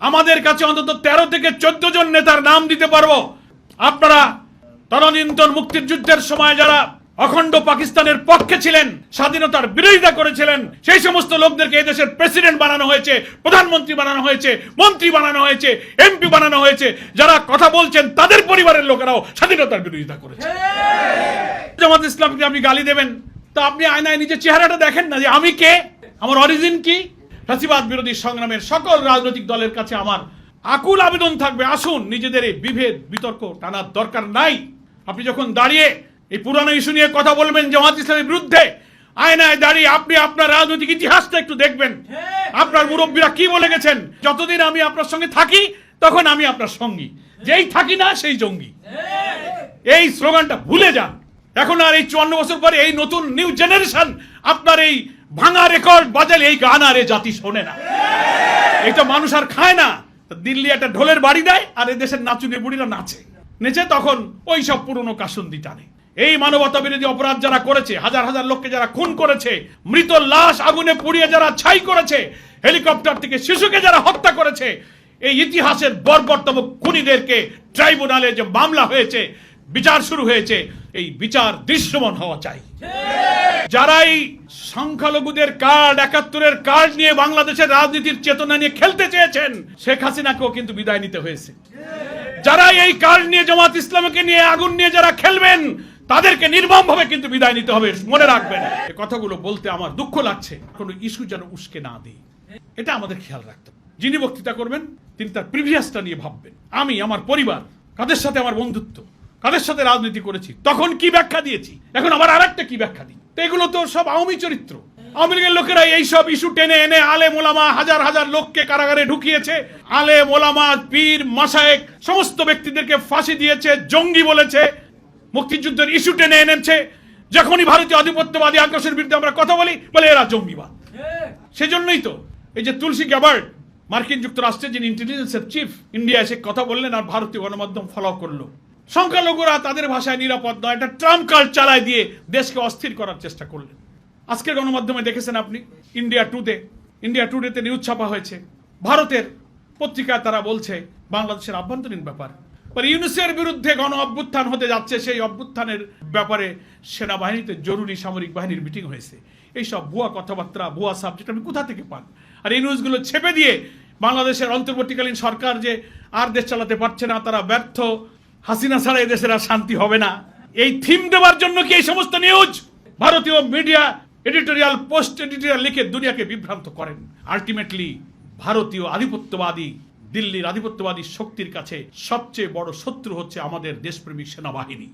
আমাদের কাছে অন্তত তেরো থেকে চোদ্দ জন নেতার নাম দিতে পারব। আপনারা তদানীন্তন মুক্তির যুদ্ধের সময় যারা অখণ্ড পাকিস্তানের পক্ষে ছিলেন, স্বাধীনতার বিরোধিতা করেছিলেন, সেই সমস্ত লোকদেরকে এই দেশের প্রেসিডেন্ট বানানো হয়েছে, প্রধানমন্ত্রী বানানো হয়েছে, মন্ত্রী বানানো হয়েছে, এমপি বানানো হয়েছে, যারা কথা বলছেন তাদের পরিবারের লোকেরাও স্বাধীনতার বিরোধিতা করেছে। জামাত ইসলামকে আপনি গালি দেবেন, তা আপনি আয়নায় নিজের চেহারাটা দেখেন না যে আমি কে? আমার অরিজিন কি? ফাঁসিবাদ বিরোধী সংগ্রামের সকল রাজনৈতিক দলের কাছে আমার আকুল আবেদন থাকবে। আসুন, নিজেদের এই বিভেদ, বিতর্ক টানার দরকার নাই। আপনি যখন দাঁড়িয়ে এই পুরানো ইস্যু নিয়ে কথা বলবেন জামাত ইসলামের বিরুদ্ধে, আয়নায় দাঁড়িয়ে আপনি আপনার রাজনৈতিক ইতিহাসটা একটু দেখবেন। আপনার মুরব্বীরা কি বলে গেছেন? যতদিন আমি আপনার সঙ্গে থাকি, তখন আমি আপনার সঙ্গী। যেই থাকি না, সেই জঙ্গি। এই স্লোগানটা ভুলে যান। এখন আর এই চুয়ান্ন বছর পরে এই নতুন নিউ জেনারেশন আপনার এই ভাঙা রেকর্ড বাজালে এই গান আর এ জাতি শোনে না। এটা মানুষ আর খায় না। দিল্লি একটা ঢোলের বাড়ি দেয় আর এই দেশের নাচুনি বুড়িরা নাচে। নেচে তখন ওই সব পুরনো কাসুন্দি টানে। এই মানবতা বিরোধী অপরাধ যারা করেছে, হাজার হাজার লোককে যারা খুন করেছে, মৃত লাশ আগুনে পুড়িয়ে যারা ছাই করেছে, হেলিকপ্টার থেকে শিশুকে যারা হত্যা করেছে, এই ইতিহাসের বর্বরতম খুনিদেরকে ট্রাইব্যুনালে যে মামলা হয়েছে, বিচার শুরু হয়েছে এই বিচার দৃশ্যমান হওয়া চাই। যারা এই সংখ্যালঘুদের কার্ড একাত্তরের কার্ড নিয়ে বাংলাদেশের রাজনীতির চেতনা নিয়ে খেলতে চেয়েছেন শেখ হাসিনাকেও কিন্তু বিদায় নিতে হয়েছে। যারা এই কার্ড নিয়ে জামাত ইসলামকে নিয়ে আগুন নিয়ে যারা খেলবেন তাদেরকে নির্মম ভাবে কিন্তু বিদায় নিতে হবে মনে রাখবেন। এই কথাগুলো বলতে আমার দুঃখ লাগছে কোনো ইস্যু যেন উস্কে না দিই। এটা আমাদের খেয়াল রাখতে যিনি বক্তৃতা করবেন তিনি তার প্রিভিয়াসটা নিয়ে ভাববেন। আমি আমার পরিবার কাদের সাথে আমার বন্ধুত্ব? কাদের সাথে রাজনীতি করেছি? তখন কি ব্যাখ্যা দিয়েছি? এখন আবার আরেকটা কি ব্যাখ্যা দিই? তো এগুলো তো সব আওয়ামী চরিত্র। আওয়ামী লোকেরা এইসব ইস্যু টেনে এনে আলে মোলামা হাজার হাজার লোককে কারাগারে ঢুকিয়েছে। আলে মোলামা পীর মাসায়েক সমস্ত ব্যক্তিদেরকে ফাঁসি দিয়েছে, জঙ্গি বলেছে, মুক্তিযুদ্ধের ইস্যু টেনে এনেছে। যখনই ভারতীয় আধিপত্যবাদী আগ্রাসের বিরুদ্ধে আমরা কথা বলি, বলে এরা জঙ্গিবাদ। সেজন্যই তো এই যে তুলসী গ্যাবার্ড মার্কিন যুক্তরাষ্ট্রের যিনি ইন্টেলিজেন্সের চিফ ইন্ডিয়া এসে কথা বললেন আর ভারতীয় গণমাধ্যম ফলো করল। সংখ্যালঘুরা তাদের ভাষায় নিরাপদ নয়। একটা ট্রাম্প কার্ড চালায় দিয়ে দেশকে অস্থির করার চেষ্টা করলেন। আজকের গণমাধ্যমে দেখেছেন আপনি ইন্ডিয়া টুডে ইন্ডিয়া টুডেতে নিউজ ছাপা হয়েছে। ভারতের পত্রিকায় তারা বলছে, বাংলাদেশের আভ্যন্তরীণ ব্যাপার। পরে ইউনুসের বিরুদ্ধে গণ অভ্যুত্থান হতে যাচ্ছে, সেই অভ্যুত্থানের ব্যাপারে সেনাবাহিনীতে জরুরি সামরিক বাহিনীর মিটিং হয়েছে। এইসব ভুয়া কথাবার্তা, ভুয়া সাবজেক্ট আপনি কোথা থেকে পান? আর এই নিউজগুলো ছেপে দিয়ে বাংলাদেশের অন্তর্বর্তীকালীন সরকার যে আর দেশ চালাতে পারছে না, তারা ব্যর্থ। হাসিনা ছাড়া এই দেশের আর শান্তি হবে না। এই থিম দেওয়ার জন্য কি এই সমস্ত নিউজ ভারতীয় মিডিয়া এডিটোরিয়াল পোস্ট এডিটোরিয়াল লিখে দুনিয়াকে বিভ্রান্ত করেন। আলটিমেটলি ভারতীয় আধিপত্যবাদী, দিল্লির আধিপত্যবাদী শক্তির কাছে সবচেয়ে বড় শত্রু হচ্ছে আমাদের দেশপ্রেমিক সেনাবাহিনী।